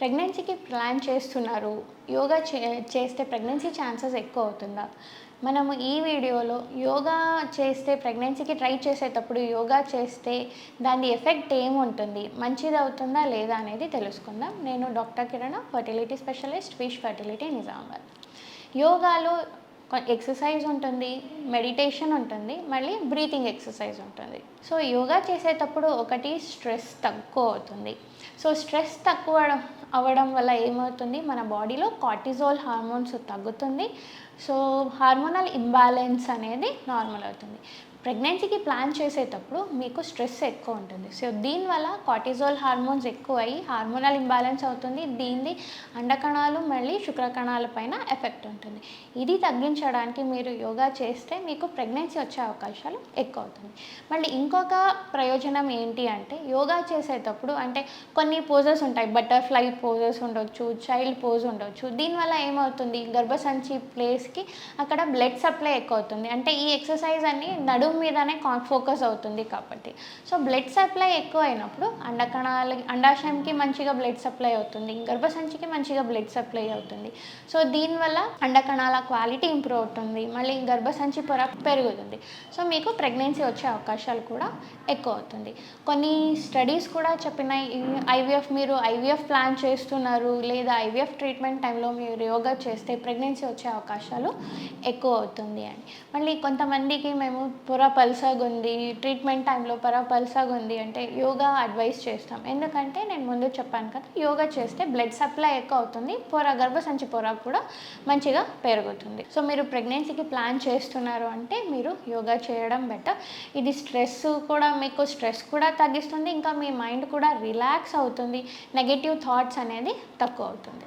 ప్రెగ్నెన్సీకి plan చేస్తున్నారు. యోగా చే చేస్తే ప్రెగ్నెన్సీ ఛాన్సెస్ ఎక్కువ అవుతుందా? మనము ఈ వీడియోలో యోగా చేస్తే ప్రెగ్నెన్సీకి ట్రై చేసేటప్పుడు యోగా చేస్తే దాని ఎఫెక్ట్ ఏముంటుంది? మంచిది అవుతుందా లేదా అనేది తెలుసుకుందాం. నేను doctor Kiran fertility specialist fish fertility Nizamabad. యోగాలో ఎక్సర్సైజ్ ఉంటుంది మెడిటేషన్ ఉంటుంది మళ్ళీ బ్రీతింగ్ ఎక్సర్సైజ్ ఉంటుంది. సో యోగా చేసేటప్పుడు ఒకటి స్ట్రెస్ తక్కువ అవుతుంది. సో స్ట్రెస్ తక్కువ అవ్వడం వల్ల ఏమవుతుంది? మన బాడీలో కార్టిజోల్ హార్మోన్స్ తగ్గుతుంది. సో హార్మోనల్ ఇంబ్యాలెన్స్ అనేది నార్మల్ అవుతుంది. ప్రెగ్నెన్సీకి ప్లాన్ చేసేటప్పుడు మీకు స్ట్రెస్ ఎక్కువ ఉంటుంది. సో దీనివల్ల కార్టిజోల్ హార్మోన్స్ ఎక్కువ అయ్యి హార్మోనల్ ఇంబ్యాలెన్స్ అవుతుంది. దీనిది అండకణాలు మళ్ళీ శుక్రకణాల పైన ఎఫెక్ట్ ఉంటుంది. ఇది తగ్గించడానికి మీరు యోగా చేస్తే మీకు ప్రెగ్నెన్సీ వచ్చే అవకాశాలు ఎక్కువ అవుతుంది. మళ్ళీ ఇంకొక ప్రయోజనం ఏంటి అంటే యోగా చేసేటప్పుడు అంటే కొన్ని పోజెస్ ఉంటాయి. బటర్ఫ్లై పోజెస్ ఉండొచ్చు చైల్డ్ పోజ్ ఉండొచ్చు. దీనివల్ల ఏమవుతుంది? గర్భసంచి ప్లేస్కి అక్కడ బ్లడ్ సప్లై ఎక్కువ అవుతుంది. అంటే ఈ ఎక్సర్సైజ్ అన్ని నడుము మీదనే ఫోకస్ అవుతుంది కాబట్టి. సో బ్లడ్ సప్లై ఎక్కువ అయినప్పుడు అండకణాల అండాశయంకి మంచిగా బ్లడ్ సప్లై అవుతుంది గర్భసంచికి మంచిగా బ్లడ్ సప్లై అవుతుంది. సో దీనివల్ల అండకణాల క్వాలిటీ ఇంప్రూవ్ అవుతుంది మళ్ళీ గర్భసంచి పొర పెరుగుతుంది. సో మీకు ప్రెగ్నెన్సీ వచ్చే అవకాశాలు కూడా ఎక్కువ అవుతుంది. కొన్ని స్టడీస్ కూడా చెప్పినాయి ఐవీఎఫ్ మీరు ఐవీఎఫ్ ప్లాన్ చేస్తున్నారు లేదా ఐవీఎఫ్ ట్రీట్మెంట్ టైంలో మీరు యోగా చేస్తే ప్రెగ్నెన్సీ వచ్చే అవకాశాలు ఎక్కువ అవుతుంది అని. మళ్ళీ కొంతమందికి మేము పొర పల్సగా ఉంది ట్రీట్మెంట్ టైంలో పొర పల్సగా ఉంది అంటే యోగా అడ్వైస్ చేస్తాం. ఎందుకంటే నేను ముందు చెప్పాను కదా యోగా చేస్తే బ్లడ్ సప్లై ఎక్కువ అవుతుంది పొర గర్భసంచి పొర కూడా మంచిగా పెరుగుతుంది. సో మీరు ప్రెగ్నెన్సీకి ప్లాన్ చేస్తున్నారు అంటే మీరు యోగా చేయడం బెటర్ ఇది స్ట్రెస్ కూడా మీకు స్ట్రెస్ కూడా తగ్గిస్తుంది ఇంకా మీ మైండ్ కూడా రిలాక్స్ అవుతుంది. నెగటివ్ థాట్స్ అనేది తక్కువ అవుతుంది.